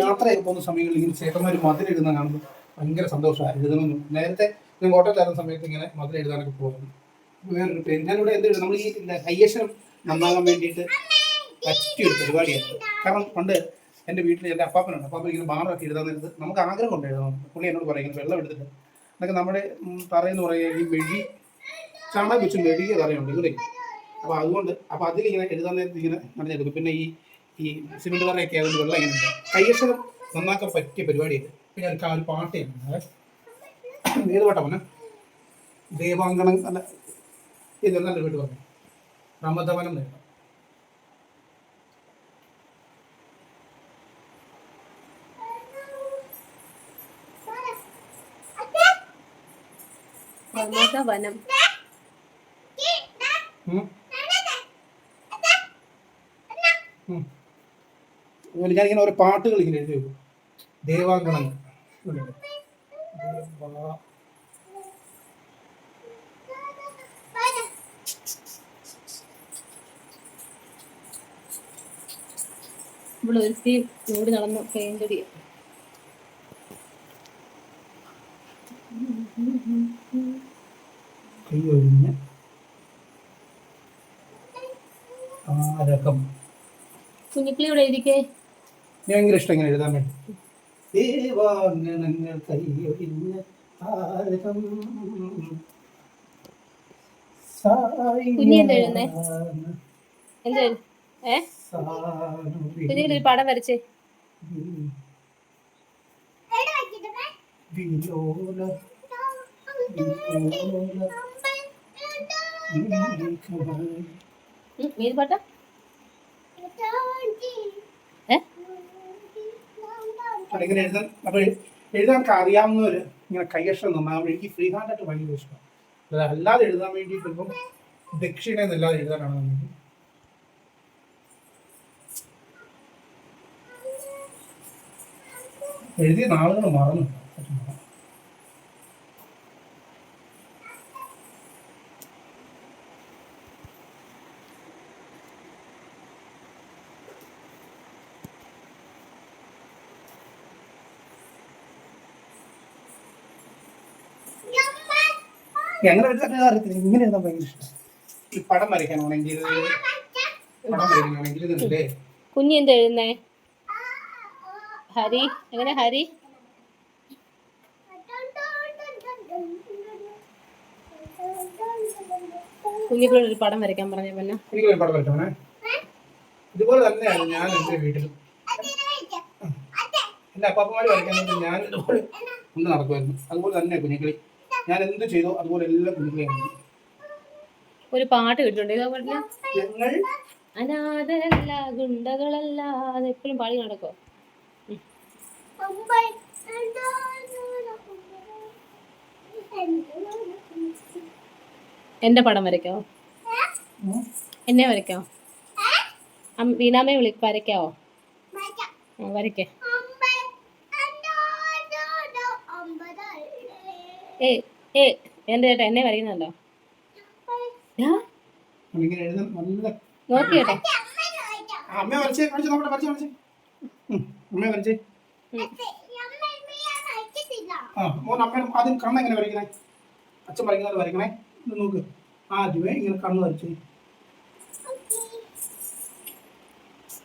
യാത്രയൊക്കെ പോകുന്ന സമയങ്ങളിൽ ഇങ്ങനെ ചേട്ടന്മാർ മധുരം എഴുതാൻ കാണുമ്പോൾ ഭയങ്കര സന്തോഷമാണ് എഴുതണമെന്ന് നേരത്തെ ഞാൻ കോട്ടയത്തായിരുന്ന സമയത്ത് ഇങ്ങനെ മധുരം എഴുതാനൊക്കെ പോകുന്നു വേറൊരു പേര് ഞാനിവിടെ എന്ത് നമ്മൾ ഈ കയ്യക്ഷരം നന്നാകാൻ വേണ്ടിയിട്ട് പറ്റിയൊരു പരിപാടിയാണ് കാരണം പണ്ട് എന്റെ വീട്ടിൽ എന്റെ അപ്പാപ്പനുണ്ട്. അപ്പാപ്പൻ ഇങ്ങനെ ബാറൊക്കെ എഴുതാൻ നേരത്ത് നമുക്ക് ആഗ്രഹം കൊണ്ട് എഴുതണം പുള്ളി എന്നോട് പറയും വെള്ളം എടുത്തിട്ട്. എന്നൊക്കെ നമ്മുടെ തറയെന്ന് പറയുക ഈ മെഴി ചാണകം വെച്ച് മെഴുകിയ തറയുണ്ട് ഇവിടെ അപ്പോൾ അതുകൊണ്ട് അപ്പോൾ അതിലിങ്ങനെ എഴുതാൻ നേരത്ത് ഇങ്ങനെ നടന്നെടുക്കും പിന്നെ ഈ ഈ സിമെന്റ് പറയൊക്കെ ആയതുകൊണ്ട് വെള്ളം ഇങ്ങനെ. കയ്യക്ഷരം നന്നാക്കാൻ പറ്റിയ പരിപാടിയുണ്ട് പിന്നെ ആ ഒരു പാട്ട് ചെയ്യുന്നത് ഏത് പാട്ടാ മോനെ? ദേവാങ്കണം അല്ല ഇത് നല്ലൊരു വീട്ട് പറഞ്ഞു. റമദവനം നേരം വനം അതുപോലെ ഞാനിങ്ങനെ ഓരോ പാട്ടുകൾ ഇങ്ങനെ എഴുതി വെക്കും. ദേവാങ്കണങ്ങൾ ഇവിടെ ഒരുത്തി ഓടി നടന്നു കൈ ഒഴിഞ്ഞ് താരകം കുഞ്ഞിക്കിളി ഇവിടെ ഇരിക്കേ. ഞാൻ ഭയങ്കര ഇഷ്ടം ഇങ്ങനെ എഴുതാൻ വേണ്ടി. കൈയൊഴിഞ്ഞ് താരകം എന്താ എഴുതുന്നേ? എന്താ ഏ? കുഞ്ഞിക്കിളി ഒരു പടം വരച്ചേ. വിലോല മീൻ പാട്ടാ ഏ ഇങ്ങനെ എഴുതാൻ അപ്പോൾ എഴുതാൻ അറിയാവുന്നവർ ഇങ്ങനെ കൈയക്ഷരം നന്നാകുമ്പോൾ എനിക്ക് ഫ്രീ ഹാൻഡായിട്ട് ഭയങ്കര ഇഷ്ടമാണ് അല്ലാതെ അല്ലാതെ എഴുതാൻ വേണ്ടിയിട്ട് ഇപ്പം ദക്ഷിണ എന്നല്ലാതെ എഴുതാനാണ് നമുക്ക് എഴുതിയ നാളുകൾ മറന്നു. എങ്ങനെ എഴുതാൻ അറിയത്തില്ല. ഇങ്ങനെ എഴുതാൻ ഭയങ്കര ഇഷ്ടം? ഈ പടം വരയ്ക്കാനാണെങ്കിൽ പടം വരയ്ക്കാനാണെങ്കിൽ ഇതുണ്ടല്ലേ? കുഞ്ഞി എന്താ എഴുതുന്നേ? ഹരി? എങ്ങനെ ഹരി? കുഞ്ഞിക്കിളി ഒരു പടം വരയ്ക്കാൻ പറഞ്ഞ പിന്നെ. എനിക്ക് ഒരു പടം വരയ്ക്കണേ ഇതുപോലെ തന്നെയാണ് ഞാൻ എന്റെ വീട്ടിൽ എന്റെ അപ്പാപ്പന്മാർ വരയ്ക്കാൻ ഞാൻ ഇതുപോലെ ഒന്ന് നടക്കുമായിരുന്നു. അതുപോലെ തന്നെ കുഞ്ഞിക്കിളി. ഞാൻ എന്ത് ചെയ്തോ അതുപോലെ എല്ലാം കുടുങ്ങിയാണ് ഒരു പാട്ട് കിട്ടുന്നുണ്ട് ഞങ്ങൾ അനാഥരല്ല ഗുണ്ടകളല്ല. അതെപ്പോഴും പാടി നടക്കോ എന്റെ പടം വരയ്ക്കാവോ? എന്നെ വരയ്ക്കാവോ? വീണാമ്മയെ വിളി വരയ്ക്കാവോ? വരയ്ക്കേ. ഏ ഏ എന്റെ ചേട്ടാ എന്നെ വരയ്ക്കുന്നുണ്ടോ നോക്കി അമ്മ ആദ്യം കണ്ണ് എങ്ങനെ വരയ്ക്കണേ? അച്ഛൻ വരയ്ക്കുന്നത് വരയ്ക്കണേ. ഇത് നോക്ക്. ആദ്യമേ ഇങ്ങനെ കണ്ണ് വരച്ചേ.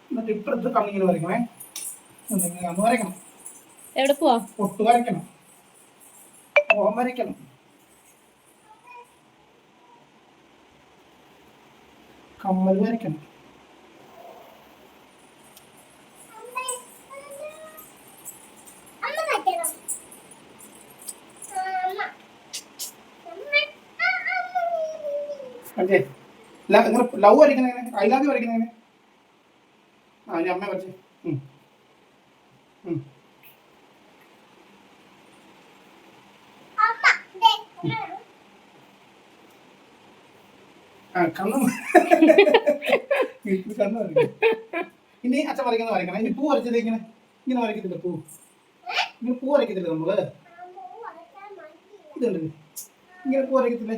എന്നിട്ട് ഇപ്പുറത്ത് കണ്ണിങ്ങനെ വരയ്ക്കണേ. എന്നിങ്ങനെ കണ്ണ് വരയ്ക്കണം. എവിടെ പോവാ? പൊട്ട് വരയ്ക്കണം. ഓം വരയ്ക്കണം. കമ്മൽ വരയ്ക്കണം. ലവ് വരയ്ക്കുന്നതിന് ഐ ലവ് വരയ്ക്കുന്ന എങ്ങനെ? ആ ഇനി അമ്മ വരച്ചേ. ഉം. ഉം. ആ കണ്ണ് ഇത് കണ്ണ് വരയ്ക്കണം ഇനി അച്ഛൻ വരയ്ക്കുന്ന വരയ്ക്കണം ഇനി പൂ വരച്ചത് ഇങ്ങനെ ഇങ്ങനെ വരയ്ക്കത്തില്ല പൂ ഇങ്ങനെ പൂ വരയ്ക്കത്തില്ല നമ്മൾ ഇതുണ്ട് ഇങ്ങനെ പൂ വരയ്ക്കത്തില്ലേ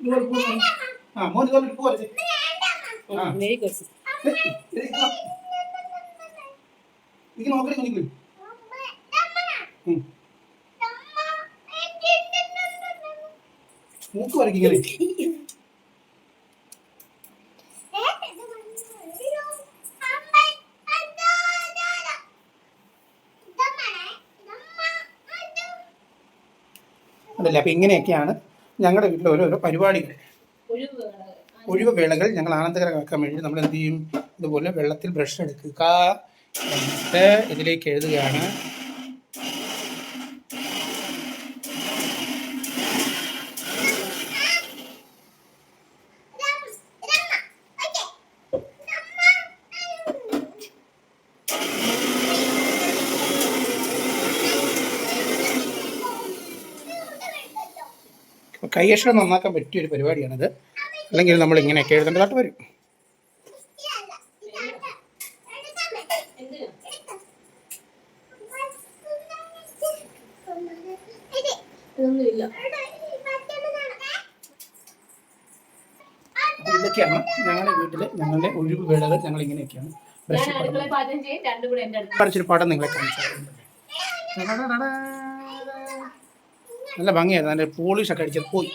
ഇതുപോലെ പൂ. ആ മോൻ ഇതുപോലെ പൂ വരച്ചേ ഇങ്ങനെ നോക്കണേ കുഞ്ഞിക്കിളി മൂക്ക് വരയ്ക്കിങ്ങനെ അതല്ല? അപ്പം ഇങ്ങനെയൊക്കെയാണ് ഞങ്ങളുടെ വീട്ടിൽ ഓരോരോ പരിപാടികൾ. ഒഴിവ് വേളകൾ ഞങ്ങൾ ആനന്ദകരമാക്കാൻ വേണ്ടി നമ്മൾ എന്ത് ചെയ്യും? ഇതുപോലെ വെള്ളത്തിൽ ബ്രഷ് എടുക്കുക. എന്നിട്ട് ഇതിലേക്ക് എഴുതുകയാണ്. കൈയക്ഷരം നന്നാക്കാൻ പറ്റിയ ഒരു പരിപാടിയാണിത്. അല്ലെങ്കിൽ നമ്മൾ ഇങ്ങനെയൊക്കെ എഴുതേണ്ടതായിട്ട് വരും. ഇതൊന്നുമില്ല. ഇതൊക്കെയാണ് ഞങ്ങളുടെ വീട്ടിലെ ഞങ്ങളുടെ ഒഴിവ് വേളകൾ. ഞങ്ങൾ ഇങ്ങനെയൊക്കെയാണ് ബ്രഷ് പഠിച്ചൊരു പാഠം നിങ്ങളെ കാണിച്ചു നല്ല ഭംഗിയായിരുന്നു. അതിന്റെ പോളിഷൊക്കെ അടിച്ചത് പോയി.